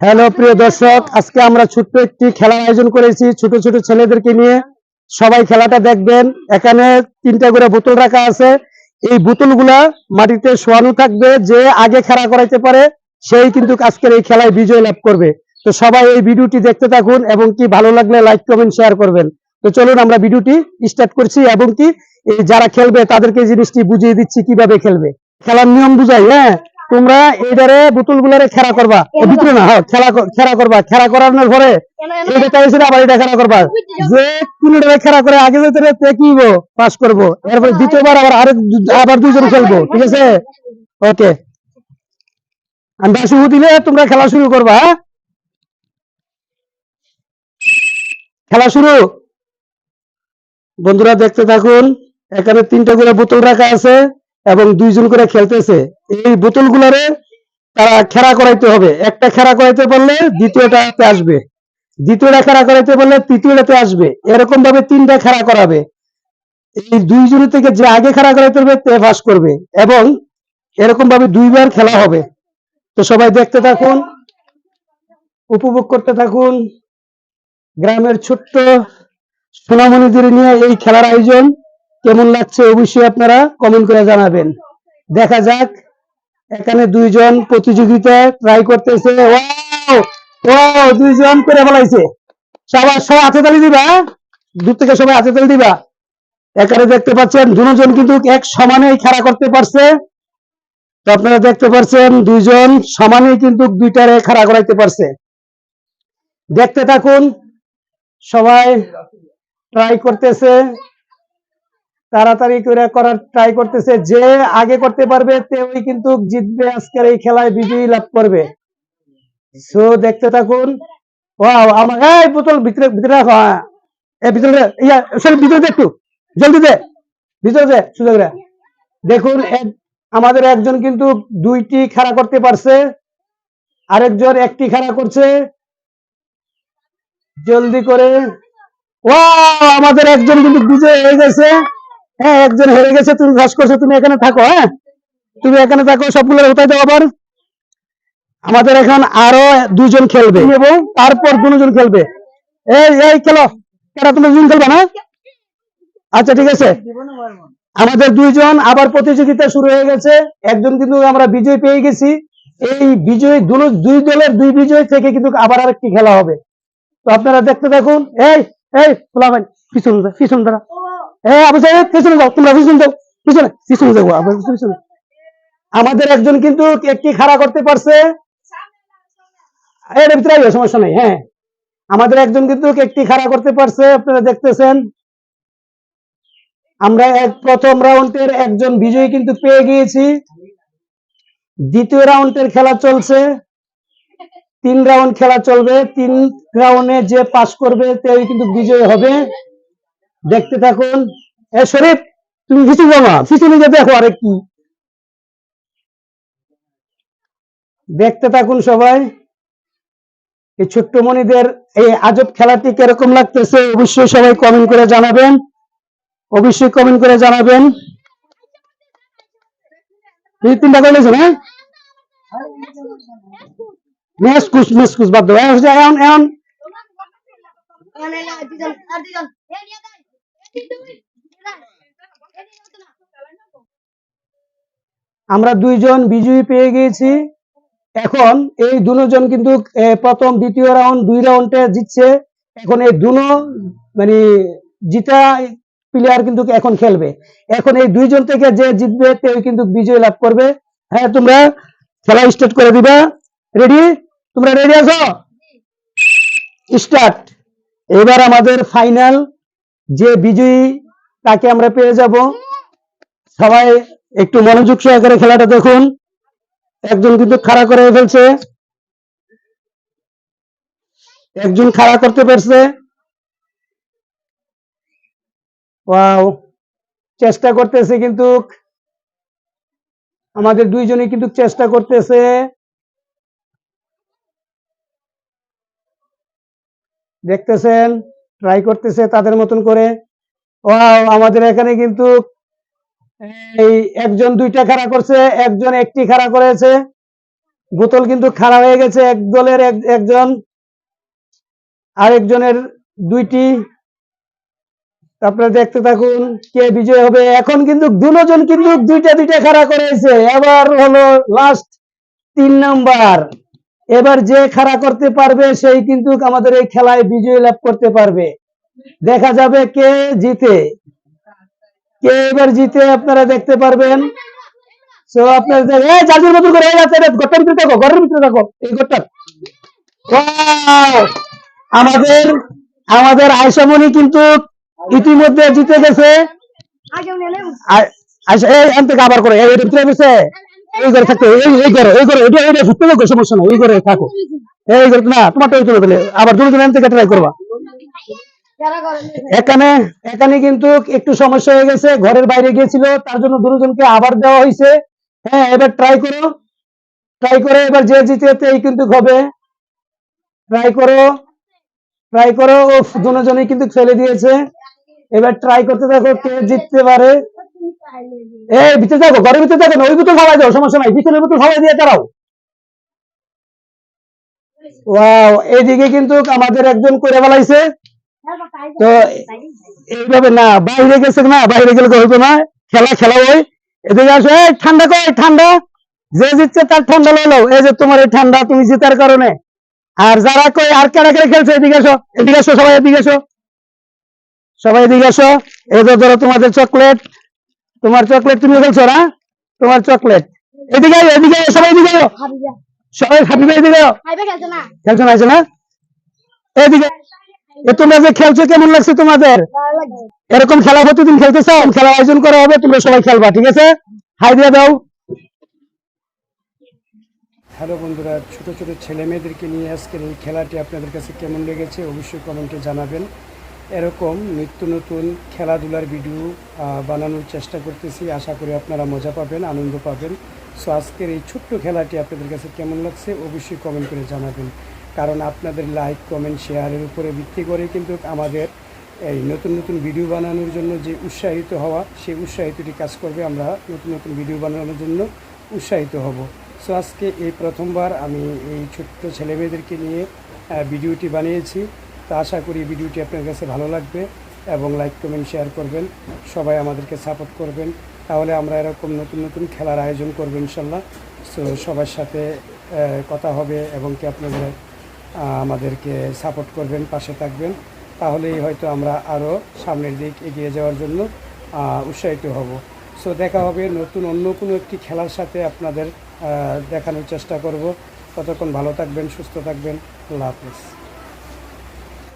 Hello প্রিয় দর্শক, আজকে আমরা ছোট্ট একটি খেলার আয়োজন করেছি। ছোট ছোট ছেলেদেরকে নিয়ে সবাই খেলাটা দেখবেন। এখানে তিনটা করে বোতল রাখা আছে। এই বোতলগুলা মাটিতে শোয়ানো থাকবে, যে আগে খেলা করাইতে পারে, সেই কিন্তু আজকের এই খেলায় বিজয় লাভ করবে। তো সবাই এই ভিডিওটি দেখতে থাকুন এবং কি ভালো লাগলে লাইক কমেন্ট শেয়ার করবেন। তো চলুন আমরা ভিডিওটি স্টার্ট করছি এবং কি এই যারা খেলবে তাদেরকে জিনিসটি বুঝিয়ে দিচ্ছি কীভাবে খেলবে। খেলার নিয়ম বুঝাই হ্যাঁ? তোমরা এইটারে বোতল গুলারে খেলা করবা। ভিতরে না হ্যাঁ খেলা খেলা করবা। খেলা করানোর পরে এটা চাইছে আবার এটা খেলা করবা। যে কোনটা খেলা করে আগে যেতে তে কি পাস করব। এরপরে দ্বিতীয়বার আবার আরেক আবার দুজন খেলব ঠিক আছে? ওকে। আমরা শুরু দিলে তোমরা খেলা শুরু করবা হ্যাঁ? খেলা শুরু। বন্ধুরা দেখতে থাকুন এখানে তিনটা করে বোতল রাখা আছে। এবং দুইজন করে খেলতেছে। এই বোতল গুলারে তারা খেলা করাইতে হবে। একটা খেলা করাইতে পারলে দ্বিতীয়টাতে আসবে। দ্বিতীয়টা খেলা করাইতে পারলে তৃতীয়টাতে আসবে। এরকম ভাবে তিনটা খেলা করাবে। এই দুইজন থেকে যে আগে খেলা করাইতে হবে, তে পাস করবে। এবং এরকম ভাবে দুইবার খেলা হবে। তো সবাই দেখতে থাকুন, উপভোগ করতে থাকুন। গ্রামের ছোট্ট সোনামণিদের নিয়ে এই খেলার আয়োজন। কেমন লাগছে অবশ্যই আপনারা কমেন্ট করে জানাবেন। দেখা যাক, এখানে দুইজন প্রতিযোগিতা ট্রাই করতেছে। ওয়াও দুইজন করে ফেলাইছে। সবাই সবাই হাতে তালি দিবা হ্যাঁ? দূর থেকে সবাই হাতে তালি দিবা। এখানে দেখতে পাচ্ছেন, দুজন কিন্তু এক সমানেই খেলা করতে পারছে। তো আপনারা দেখতে পাচ্ছেন, দুইজন সমানেই কিন্তু দুইটারে খাড়া করাইতে পারছে। দেখতে থাকুন, সবাই ট্রাই করতেছে। তাড়াতাড়ি করে করার ট্রাই করতেছে। যে আগে করতে পারবে তেই কিন্তু জিতবে আজকের এই খেলায়, বিজয়ী লাভ করবে। সো দেখতে থাকুন। ওয়াও আমার, এই বোতল ভিতরে ভিতরে রাখো হ্যাঁ। এই ভিতরে, ইয়া সরি ভিতরে একটু। জলদি দে। ভিতরে দে, সুযোগ রে দেখুন আমাদের একজন কিন্তু দুইটি খেলা করতে পারছে। আরেকজন একটি খেলা করছে। জলদি করে। ও আমাদের একজন কিন্তু বিজয় হয়ে গেছে। হ্যাঁ একজন হেরে গেছে তুমি ঘাস করছ তুমি এখানে থাকো হ্যাঁ? তুমি এখানে থাকো সবগুলো উঠাই দাও আবার। আমাদের এখন আরও দুজন খেলবে। এবং তারপর দুজন খেলবে। এই এই খেলো। কেন তুমি দুজন খেলবে না? আচ্ছা ঠিক আছে। আমাদের দুইজন আবার প্রতিযোগিতা শুরু হয়ে গেছে। একজন কিন্তু আমরা বিজয় পেয়ে গেছি। এই বিজয় দুই দলের দুই বিজয় থেকে কিন্তু আবার আরেকটি খেলা হবে। তো আপনারা দেখতে দেখুন এই এই খোলা ভাই পিছন পিছন দ্বারা আমাদের একজন কিন্তু একটি খাড়া করতে পারছে। সমস্যা নাই হ্যাঁ। আমাদের একজন কিন্তু একটি খাড়া করতে পারছে, আপনারা দেখতেছেন। আমরা এক, প্রথম রাউন্ডের একজন বিজয়ী কিন্তু পেয়ে গিয়েছি। দ্বিতীয় রাউন্ডের খেলা চলছে। তিন রাউন্ড খেলা চলবে। তিন রাউন্ডে যে পাস করবে, তেই কিন্তু বিজয়ী হবে। দেখতে থাকুন এ শরীফ তুমি কিছু না পিছনে গিয়ে দেখো আরে কি দেখতে থাকুন সবাই এই ছোট্ট মনিদের এই আজব খেলাটি কীরকম লাগতেছে অবশ্যই সবাই কমেন্ট করে জানাবেন অবশ্যই কমেন্ট করে জানাবেন তিনটা হ্যাঁ দাও এখন এখন এখন আমরা দুইজন বিজয়ী পেয়ে গিয়েছি। এখন এই দুজন কিন্তু প্রথম, দ্বিতীয় রাউন্ড দুই রাউন্ডে জিতছে। এখন এই দুনো মানে জিতা প্লেয়ার কিন্তু এখন খেলবে। এখন এই দুইজন থেকে যে জিতবে, তেও কিন্তু বিজয় লাভ করবে। হ্যাঁ তোমরা খেলা স্টার্ট করে দিবা। রেডি তোমরা রেডি আছো? স্টার্ট এবার আমাদের ফাইনাল যে বিজয়ী, তাকে আমরা পেয়ে যাব। সবাই একটু মনোযোগ সহকারে খেলাটা দেখুন। একজন কিন্তু খাড়া করে ফেলছে। একজন খাড়া করতে পারছে। চেষ্টা করতেছে কিন্তু। আমাদের দুইজনে কিন্তু চেষ্টা করতেছে। দেখতেছেন? ট্রাই করতেছে তাদের মতন করে। ওয়াও আমাদের এখানে কিন্তু এই একজন, দুইটা খাড়া করছে, একজন একটি খাড়া করেছে। বোতল কিন্তু খাড়া হয়ে গেছে এক দলের এক- একজন। আরেকজনের দুইটি। আপনারা দেখতে থাকুন কে বিজয় হবে। এখন কিন্তু দুজন কিন্তু দুইটা দুইটা খাড়া করেছে। এবার হলো লাস্ট তিন নাম্বার এবার যে খাড়া করতে পারবে সেই কিন্তু আমাদের এই খেলায় বিজয় লাভ করতে পারবে। দেখা যাবে কে জিতে। কে এবার জিতে আপনারা দেখতে পারবেন। তো আপনারা এই জাজির মতো করে এই ঘরটার ভিতরে থাকো ঘরের ভিতরে থাকো এই ঘরটা আমাদের আমাদের আয়সামণি কিন্তু ইতিমধ্যে জিতে গেছে। আবার করে এই ভিতরে গেছে এই ঘরে থাকতে এই ঘরে এই ঘরে, এটা এটা সমস্যা নাই, এই ঘরে থাকো। এই ঘরে, না আবার ট্রাই করবা। এখানে এখানে কিন্তু একটু সমস্যা হয়ে গেছে, ঘরের বাইরে গিয়েছিল, তার জন্য দুজনকে আবার দেওয়া হয়েছে হ্যাঁ এবার ট্রাই করো। ট্রাই করে, এবার যে জিতে এই কিন্তু হবে। ট্রাই করো। ট্রাই করো ও দুজনেই কিন্তু ফেলে দিয়েছে। এবার ট্রাই করতে থাকো কে জিততে পারে। এই, ভিতরে থাকো, ঘরের ভিতরে না, ওই দাও, সমস্যা নাই পিছনের বোতল খাওয়াই দিয়ে ওয়াও, এইদিকে কিন্তু আমাদের একজন করে তো এইভাবে না, বাইরে গেছে না, বাইরে গেলে না, খেলা খেলা ওই এদিকে আসো, এই, ঠান্ডা কই, ঠান্ডা? যে জিতছে তার ঠান্ডা লইলো এই যে তোমার এই ঠান্ডা, তুমি জিতার কারণে। আর যারা কই, আর কেনা কেনা খেলছে, এদিকে আসো এদিকে আসো, সবাই এদিকে আসো। সবাই এদিকে আসো। এই ধরো তোমাদের চকলেট তোমার চকলেট তুমি খেলছো না? তোমার চকলেট এদিকে আয়, এদিকে আয়, সবাই এদিকে আয়। সবাই হাবিবে এদিকে আয়। খেলছো না। আছে না এদিকে এ তোমরা যে খেলছো কেমন লাগছে তোমাদের? এরকম খেলা প্রতিদিন খেলতে চাও খেলার আয়োজন করা হবে তোমরা সবাই খেলবা ঠিক আছে? হাই দিয়ে দাও। হ্যালো বন্ধুরা ছোট ছোট ছেলে মেয়েদেরকে নিয়ে আজকের এই খেলাটি আপনাদের কাছে কেমন লেগেছে অবশ্যই কমেন্টে জানাবেন। এরকম নিত্য নতুন খেলাধুলার ভিডিও বানানোর চেষ্টা করতেছি। আশা করি আপনারা মজা পাবেন, আনন্দ পাবেন। সো আজকের এই ছোট্ট খেলাটি আপনাদের কাছে কেমন লাগছে অবশ্যই কমেন্ট করে জানাবেন। কারণ আপনাদের লাইক কমেন্ট শেয়ারের উপরে ভিত্তি করে কিন্তু আমাদের এই নতুন নতুন ভিডিও বানানোর জন্য যে উৎসাহিত হওয়া, সেই উৎসাহিতটি কাজ করবে। আমরা নতুন নতুন ভিডিও বানানোর জন্য উৎসাহিত হব। সো আজকে এই প্রথমবার আমি এই ছোট্ট ছেলেমেয়েদেরকে নিয়ে ভিডিওটি বানিয়েছি। তো আশা করি ভিডিওটি আপনার কাছে ভালো লাগবে এবং লাইক, কমেন্ট, শেয়ার করবেন। সবাই আমাদেরকে সাপোর্ট করবেন। তাহলে আমরা এরকম নতুন নতুন খেলার আয়োজন করব ইনশাল্লাহ। সো সবার সাথে কথা হবে এবং কি আপনাদের আমাদেরকে সাপোর্ট করবেন, পাশে থাকবেন। তাহলেই হয়তো আমরা আরও সামনের দিক এগিয়ে যাওয়ার জন্য উৎসাহিত হব। সো দেখা হবে নতুন অন্য কোনো একটি খেলার সাথে আপনাদের দেখানোর চেষ্টা করব। ততক্ষণ ভালো থাকবেন, সুস্থ থাকবেন। আল্লাহ হাফিজ।